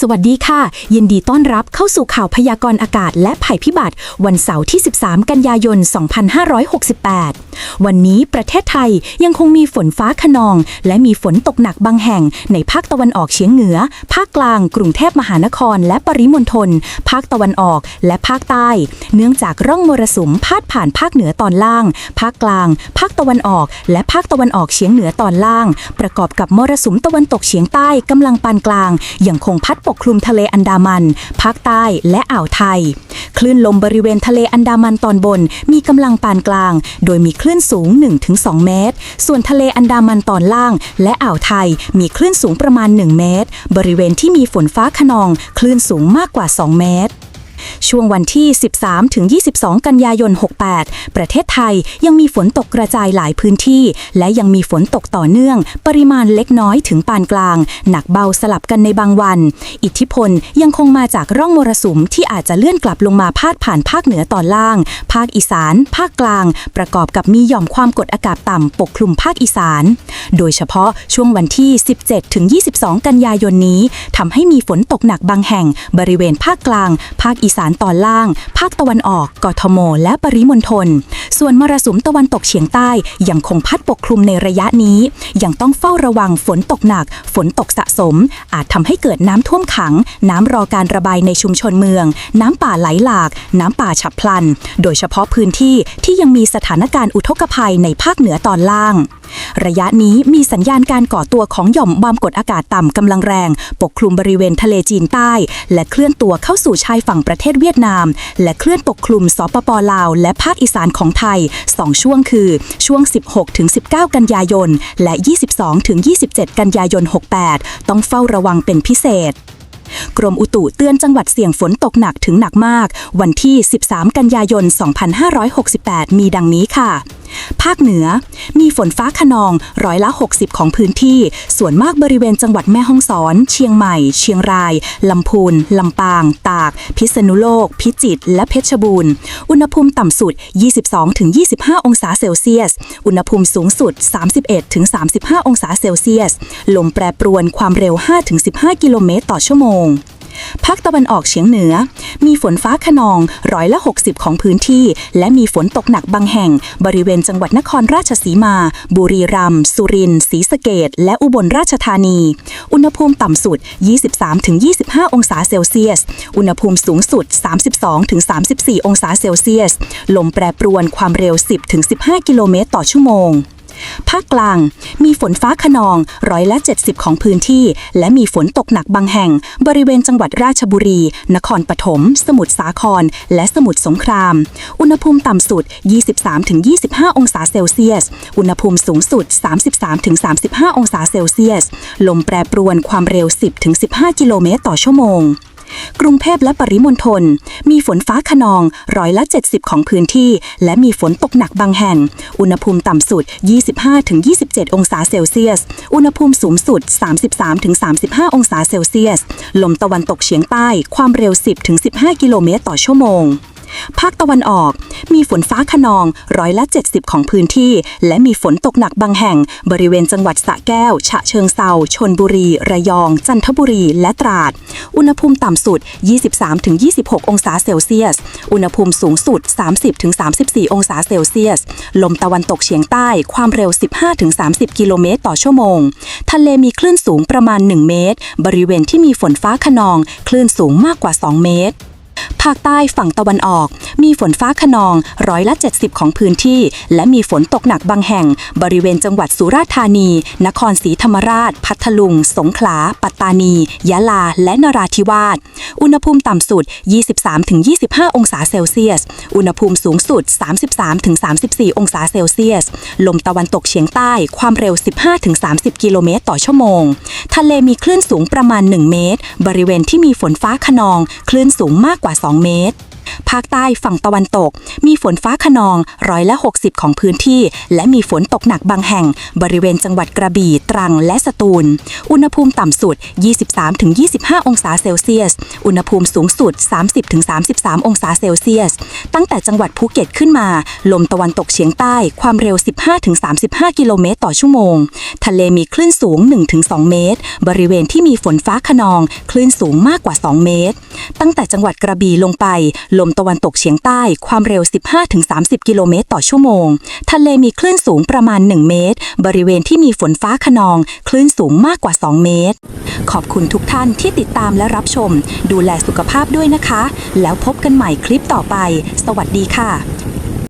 สวัสดีค่ะ ยินดีต้อนรับเข้าสู่ข่าวพยากรณ์อากาศและภัยพิบัติ วันเสาร์ที่ 13 กันยายน 2568 วันนี้ประเทศไทยยังคงมีฝนฟ้าขนอง และมีฝนตกหนักบางแห่ง ในภาคตะวันออกเฉียงเหนือ ภาคกลาง กรุงเทพมหานคร และปริมณฑลภาคตะวันออกและภาคใต้ เนื่องจากร่องมรสุมพาดผ่านภาคเหนือตอนล่าง ภาคกลาง ภาคตะวันออก และภาคตะวันออกเฉียงเหนือตอนล่าง ประกอบกับมรสุมตะวันตกเฉียงใต้กำลังปานกลางยังคงพัดปกคลุมทะเลอันดามัน ภาคใต้และอ่าวไทย คลื่นลมบริเวณทะเลอันดามันตอนบน มีกำลังปานกลาง โดยมีคลื่นสูง 1-2 เมตร ส่วนทะเลอันดามันตอนล่าง และอ่าวไทย มีคลื่นสูงประมาณ 1 เมตร บริเวณที่มีฝนฟ้าขนอง คลื่นสูงมากกว่า 2 เมตร ช่วงวันที่ 13 ถึง 22 กันยายน 68 ประเทศไทยยังมีฝนตกกระจายหลายพื้นที่ และยังมีฝนตกต่อเนื่อง ปริมาณเล็กน้อยถึงปานกลาง หนักเบาสลับกันในบางวัน อิทธิพลยังคงมาจากร่องมรสุมที่อาจจะเลื่อนกลับลงมาพาดผ่านภาคเหนือตอนล่าง ภาคอีสาน ภาคกลาง ประกอบกับมีหย่อมความกดอากาศต่ำปกคลุมภาคอีสาน โดยเฉพาะช่วงวันที่ 17 ถึง 22 กันยายนนี้ทำให้มีฝนตกหนักบางแห่ง บริเวณภาคกลาง ภาคอีสานตอนล่าง ภาคตะวันออก กทม และปริมณฑล ส่วนมรสุมตะวันตกเฉียงใต้ยังคงพัดปกคลุมในระยะนี้ ยังต้องเฝ้าระวังฝนตกหนัก ฝนตกสะสม อาจทำให้เกิดน้ำท่วมขัง น้ำรอการระบายในชุมชนเมือง น้ำป่าไหลหลาก น้ำป่าฉับพลัน โดยเฉพาะพื้นที่ที่ยังมีสถานการณ์อุทกภัยในภาคเหนือตอนล่าง ระยะนี้มีสัญญาณการก่อตัวของหย่อมความกดอากาศต่ำกำลังแรง ปกคลุมบริเวณทะเลจีนใต้ และเคลื่อนตัวเข้าสู่ชายฝั่งประเทศเวียดนาม และเคลื่อนปกคลุมสปปลาว และภาคอีสานของไทย 2 ช่วงคือช่วง 16-19 กันยายน และ 22-27 กันยายน 68 ต้องเฝ้าระวังเป็นพิเศษ กรมอุตุเตือนจังหวัดเสี่ยงฝนตกหนักถึงหนักมาก วันที่ 13 กันยายน 2568 มีดังนี้ค่ะภาคเหนือ มีฝนฟ้าขนองร้อยละ 60 ของพื้นที่ ส่วนมากบริเวณจังหวัดแม่ฮ่องสอน เชียงใหม่ เชียงราย ลำพูน ลำปาง ตาก พิษณุโลก พิจิตร และเพชรบูรณ์ อุณหภูมิต่ำสุด 22-25 องศาเซลเซียส อุณหภูมิสูงสุด 31-35 องศาเซลเซียส ลมแปรปรวนความเร็ว 5-15 กิโลเมตรต่อชั่วโมง ภาคตะวันออกเฉียงเหนือ มีฝนฟ้าขนองร้อยละ 60 ของพื้นที่ และมีฝนตกหนักบางแห่ง บริเวณจังหวัดนครราชสีมา บุรีรัมย์สุรินทร์ศรีสะเกดและอุบลราชธานี อุณหภูมิต่ำสุด 23-25 องศาเซลเซียส อุณหภูมิสูงสุด 32-34 องศาเซลเซียส ลมแปรปรวนความเร็ว 10-15 กิโลเมตรต่อชั่วโมง ภาคกลางมีฝนฟ้าขนองร้อยละ 70 ของพื้นที่ และมีฝนตกหนักบางแห่ง บริเวณจังหวัดราชบุรี นครปฐม สมุทรสาคร และสมุทรสงคราม อุณหภูมิต่ำสุด 23-25 องศาเซลเซียส อุณหภูมิสูงสุด 33-35 องศาเซลเซียส ลมแปรปรวนความเร็ว 10-15 กิโลเมตรต่อชั่วโมง กรุงเทพและปริมณฑลมีฝนฟ้าขนองร้อยละ 70 ของพื้นที่ และมีฝนตกหนักบางแห่ง อุณหภูมิต่ำสุด 25-27 องศาเซลเซียส อุณหภูมิสูงสุด 33-35 องศาเซลเซียส ลมตะวันตกเฉียงใต้ความเร็ว 10-15 กิโลเมตรต่อชั่วโมง ภาคตะวันออก มีฝนฟ้าขนองร้อยละ 70 ของพื้นที่ และมีฝนตกหนักบางแห่ง บริเวณจังหวัดสระแก้ว ฉะเชิงเซาชนบุรี ระยอง จันทบุรี และตราด อุณหภูมิต่ำสุด 23-26 องศาเซลเซียส อุณหภูมิสูงสุด 30-34 องศาเซลเซียส ลมตะวันตกเฉียงใต้ความเร็ว 15-30 กิโลเมตรต่อชั่วโมง ทะเลมีคลื่นสูงประมาณ 1 เมตร บริเวณที่มีฝนฟ้าขนอง คลื่นสูงมากกว่า 2 เมตร ภาคใต้ฝั่งตะวันออก มีฝนฟ้าขนองร้อยละ 70 ของพื้นที่ และมีฝนตกหนักบางแห่ง บริเวณจังหวัดสุราษฎร์ธานี นครศรีธรรมราช พัทลุง สงขลา ปัตตานี ยะลา และนราธิวาส อุณหภูมิต่ำสุด 23-25 องศาเซลเซียส อุณหภูมิสูงสุด 33-34 องศาเซลเซียส ลมตะวันตกเฉียงใต้ ความเร็ว 15-30 กิโลเมตรต่อชั่วโมง ทะเลมีคลื่นสูงประมาณ 1 เมตร บริเวณที่มีฝนฟ้าขนอง คลื่นสูงมากกว่า2 เมตร ภาคใต้ฝั่งตะวันตก มีฝนฟ้าขนองร้อยละ 60 ของพื้นที่ และมีฝนตกหนักบางแห่ง บริเวณจังหวัดกระบี่ ตรังและสตูล อุณหภูมิต่ำสุด 23-25 องศาเซลเซียส อุณหภูมิสูงสุด 30-33 องศาเซลเซียส ตั้งแต่จังหวัดภูเก็ตขึ้นมา ลมตะวันตกเฉียงใต้ความเร็ว 15-35 กิโลเมตรต่อชั่วโมง ทะเลมีคลื่นสูง 1-2 เมตร บริเวณที่มีฝนฟ้าขนอง คลื่นสูงมากกว่า 2 เมตร ตั้งแต่จังหวัดกระบี่ลงไป ลมตะวันตกเฉียงใต้ความเร็ว 15-30 กิโลเมตรต่อชั่วโมง ทะเลมีคลื่นสูงประมาณ 1 เมตร บริเวณที่มีฝนฟ้าขนอง คลื่นสูงมากกว่า 2 เมตร ขอบคุณทุกท่านที่ติดตามและรับชม ดูแลสุขภาพด้วยนะคะ แล้วพบกันใหม่คลิปต่อไป สวัสดีค่ะ